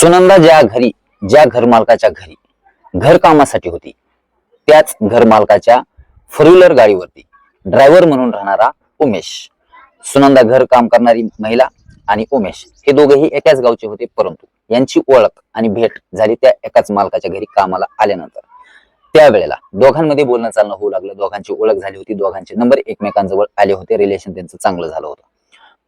सुनंदा ज्या घरी ज्या घरमालकाच्या घरी घर कामासाठी होती त्याच घरमालकाच्या फोर व्हीलर गाडीवरती ड्रायव्हर म्हणून राहणारा उमेश. सुनंदा घर काम करणारी महिला आणि उमेश हे दोघेही एकाच गावचे होते परंतु यांची ओळख आणि भेट झाली त्या एकाच मालकाच्या घरी कामाला आल्यानंतर. त्यावेळेला दोघांमध्ये बोलणं चालणं होऊ लागलं. दोघांची ओळख झाली होती. दोघांचे नंबर एकमेकांजवळ आले होते. रिलेशन त्यांचं चांगलं झालं होतं.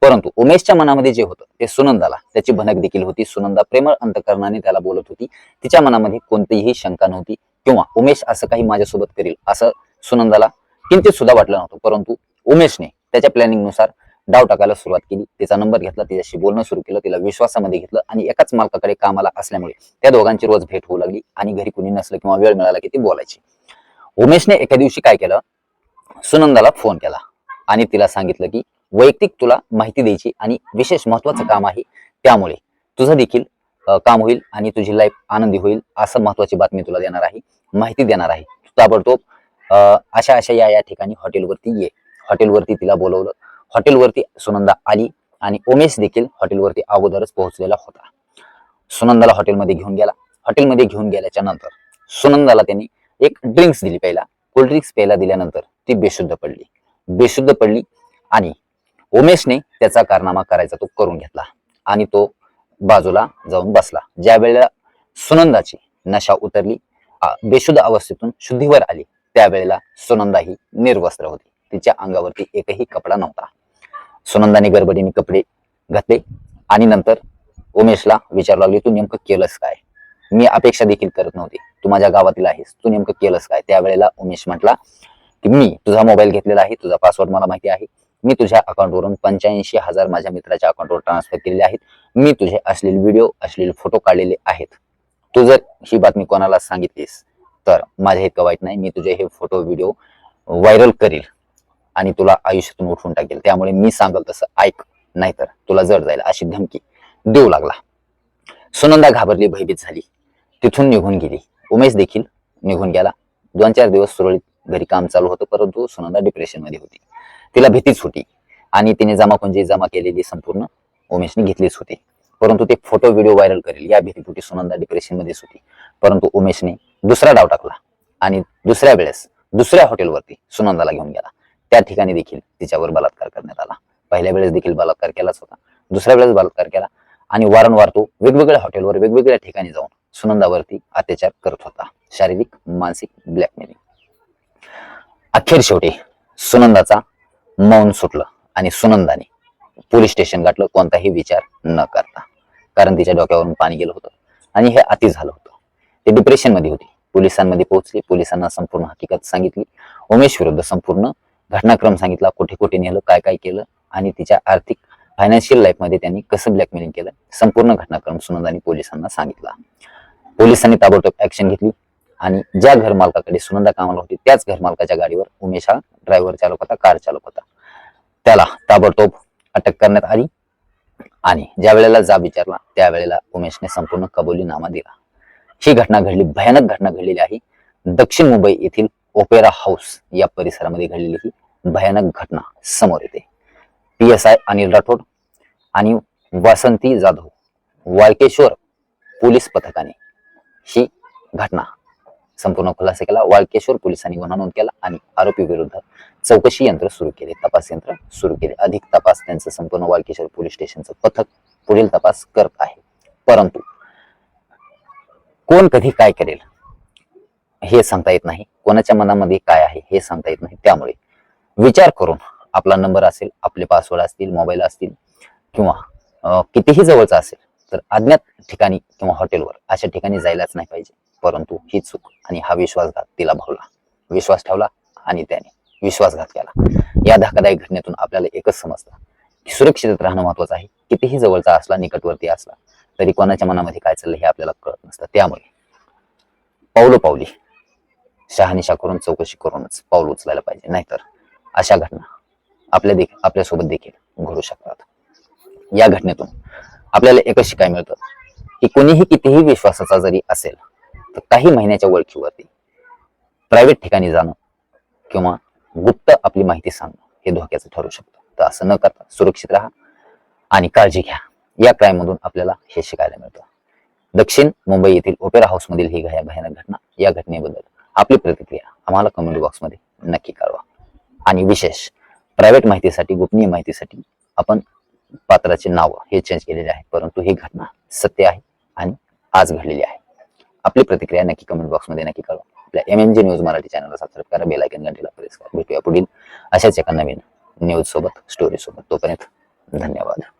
परंतु उमेशच्या मनामध्ये जे होतं ते सुनंदाला त्याची भनक देखील होती. सुनंदा प्रेमळ अंतकरणाने त्याला बोलत होती. तिच्या मनामध्ये कोणतीही शंका नव्हती किंवा उमेश असं काही माझ्यासोबत करेल असं सुनंदाला किंचित सुद्धा वाटलं नव्हतं. परंतु उमेशने त्याच्या प्लॅनिंगनुसार डाव टाकायला सुरुवात केली. तिचा नंबर घेतला तिच्याशी बोलणं सुरू केलं तिला विश्वासामध्ये घेतलं आणि एकाच मालकाकडे कामाला असल्यामुळे त्या दोघांची रोज भेट होऊ लागली आणि घरी कुणी नसलं किंवा वेळ मिळाला की ती बोलायची. उमेशने एका दिवशी काय केलं? सुनंदाला फोन केला आणि तिला सांगितलं की वैयक्तिक तुला माहिती द्यायची आणि विशेष महत्वाचं काम आहे त्यामुळे. तुझं देखील काम होईल आणि तुझी लाईफ आनंदी होईल असं महत्वाची बातमी तुला देणार आहे. माहिती देणार आहे. ताबडतोब अं, अशा अशा या या ठिकाणी हॉटेलवरती ये. हॉटेलवरती तिला बोलवलं. हॉटेलवरती सुनंदा आली आणि उमेश देखील हॉटेलवरती अगोदरच पोहोचलेला होता. सुनंदाला हॉटेलमध्ये घेऊन गेला. हॉटेलमध्ये घेऊन गेल्याच्यानंतर सुनंदाला त्यांनी एक ड्रिंक्स दिली पहिला. कोल्ड ड्रिंक्स प्यायला दिल्यानंतर ती बेशुद्ध पडली. बेशुद्ध पडली आणि उमेशने त्याचा कारनामा करायचा तो करून घेतला आणि तो बाजूला जाऊन बसला. ज्या वेळेला सुनंदाची नशा उतरली बेशुद्ध अवस्थेतून शुद्धीवर आली त्यावेळेला सुनंदा ही निर्वस्त्र होती. तिच्या अंगावरती एकही कपडा नव्हता. सुनंदाने गडबडीने कपडे घातले आणि नंतर उमेशला विचारू लागली तू नेमकं केलंस काय? मी अपेक्षा देखील करत नव्हती. तू माझ्या गावातील आहेस. तू नेमकं केलंस काय? त्यावेळेला उमेश म्हटला की मी तुझा मोबाईल घेतलेला आहे. तुझा पासवर्ड मला माहिती आहे. मी तुझ्या अकाउंटवरून पंच्याऐंशी हजार माझ्या मित्राच्या अकाउंटवर ट्रान्सफर केलेले आहेत. मी तुझे असलेले व्हिडिओ असलेले फोटो काढलेले आहेत. तू जर ही बातमी कोणाला सांगितलीस तर माझ्या इतकं वाईट नाही मी तुझे हे फोटो व्हिडिओ व्हायरल करील आणि तुला आयुष्यातून उठवून टाकेल. त्यामुळे मी सांगल तसं ऐक नाहीतर तुला जड जाईल अशी धमकी देऊ लागला. सुनंदा घाबरली भयभीत झाली. तिथून निघून गेली. उमेश देखील निघून गेला. दोन चार दिवस सुरळीत घरी काम चालू होतं परंतु सुनंदा डिप्रेशनमध्ये होती. तिला भीतीच होती. आणि तिने जमाखुंजी जमा केलेली संपूर्ण उमेशने घेतलीच होती. परंतु ते फोटो व्हिडिओ व्हायरल करेल या भीतीपोटी सुनंदा डिप्रेशन मध्येच होती. परंतु उमेशने दुसरा डाव टाकला आणि दुसऱ्या वेळेस दुसऱ्या हॉटेलवरती सुनंदाला घेऊन गेला. त्या ठिकाणी देखील तिच्यावर बलात्कार करण्यात आला. पहिल्या वेळेस देखील बलात्कार केलाच होता. दुसऱ्या वेळेस बलात्कार केला आणि वारंवार तो वेगवेगळ्या हॉटेलवर वेगवेगळ्या ठिकाणी जाऊन सुनंदावरती अत्याचार करत होता. शारीरिक मानसिक ब्लॅकमेलिंग अखेर शेवटी सुनंदाचा मौन सुटलं आणि सुनंदाने पोलीस स्टेशन गाठलं कोणताही विचार न करता. कारण तिच्या डोक्यावरून पाणी गेलं होतं आणि हे अति झालं होतं. ते डिप्रेशनमध्ये होती. पोलिसांमध्ये पोहोचली पोलिसांना संपूर्ण हकीकत सांगितली. उमेश विरुद्ध संपूर्ण घटनाक्रम सांगितला. कुठे कुठे नेलं काय काय केलं आणि तिच्या आर्थिक फायनान्शियल लाईफमध्ये त्यांनी कसं ब्लॅकमेलिंग केलं संपूर्ण घटनाक्रम सुनंदाने पोलिसांना सांगितला. पोलिसांनी ताबडतोब ऍक्शन घेतली. आणि ज्या घर मालकाकडे सुनंदा कामाला होती त्याच घरमालकाच्या गाडीवर उमेश हा ड्रायव्हर चालक होता कार चालक होता. त्याला ताबडतोब अटक करण्यात आली आणि ज्या वेळेला जाब विचारला त्यावेळेला उमेशने संपूर्ण कबुलीनामा दिला. ही घटना घडली भयानक घटना घडलेली आहे. दक्षिण मुंबई येथील ओपेरा हाऊस या परिसरामध्ये घडलेली ही भयानक घटना समोर येते. P S I Anil Rathod आणि वासंती जाधव वाळकेश्वर पोलीस पथकाने ही घटना संपूर्ण खुलासा केला. वाळकेश्वर पोलिसांनी गुन्हा नोंद केला आणि आरोपी विरुद्ध चौकशी यंत्र सुरू केले. तपास यंत्र सुरू केले. अधिक तपास त्यांचं संपूर्ण वाळकेश्वर पोलीस स्टेशनचं पथक पुढील तपास करत आहे. परंतु कोण कधी काय करेल हे सांगता येत नाही. कोणाच्या मनामध्ये काय आहे हे सांगता येत नाही. त्यामुळे विचार करून आपला नंबर असेल आपले पासवर्ड असतील मोबाईल असतील किंवा कितीही जवळचा असेल तर अज्ञात ठिकाणी किंवा हॉटेलवर अशा ठिकाणी जायलाच नाही पाहिजे. परंतु ही चूक आणि हा विश्वासघात तिला भावला. विश्वास ठेवला आणि त्याने विश्वासघात केला. या धक्कादायक घटनेतून आपल्याला एकच समजतं की सुरक्षित राहणं महत्वाचं आहे. कितीही जवळचा असला निकटवर्ती असला तरी कोणाच्या मनामध्ये काय चाललं हे आपल्याला कळत नसतं. त्यामुळे पावलो पावली. शहानिशा करून चौकशी करूनच पाऊल उचलायला पाहिजे. नाहीतर अशा घटना आपल्या देखील आपल्यासोबत देखील घडू शकतात. या घटनेतून आपल्याला एकच शिकाय मिळतं की कोणीही कितीही विश्वासाचा जरी असेल तर काही महिन्याच्या ओळखीवरती प्रायव्हेट ठिकाणी जाणं किंवा गुप्त आपली माहिती सांगणं हे धोक्याचं ठरू शकतं. तर असं न करता सुरक्षित राहा आणि काळजी घ्या. या क्राईम मधून आपल्याला हे शिकायला मिळतं. दक्षिण मुंबई येथील ओपेरा हाऊस मधील ही भयानक घटना या घटनेबद्दल आपली प्रतिक्रिया आम्हाला कमेंट बॉक्समध्ये नक्की कळवा. आणि विशेष प्रायव्हेट माहितीसाठी गोपनीय माहितीसाठी आपण पात्राचे नाव हे चेंज केलेले आहे परंतु ही घटना सत्य आहे आणि आज घडलेली आहे. आपली प्रतिक्रिया नक्की कमेंट बॉक्समध्ये नक्की कळवा. आपल्या M N G news Marathi चॅनलला सबस्क्राईब करा बेल आयकन घंटीला प्रेस करा. भेटूया पुढील अशाच एका नवीन न्यूज सोबत स्टोरी सोबत. तोपर्यंत धन्यवाद.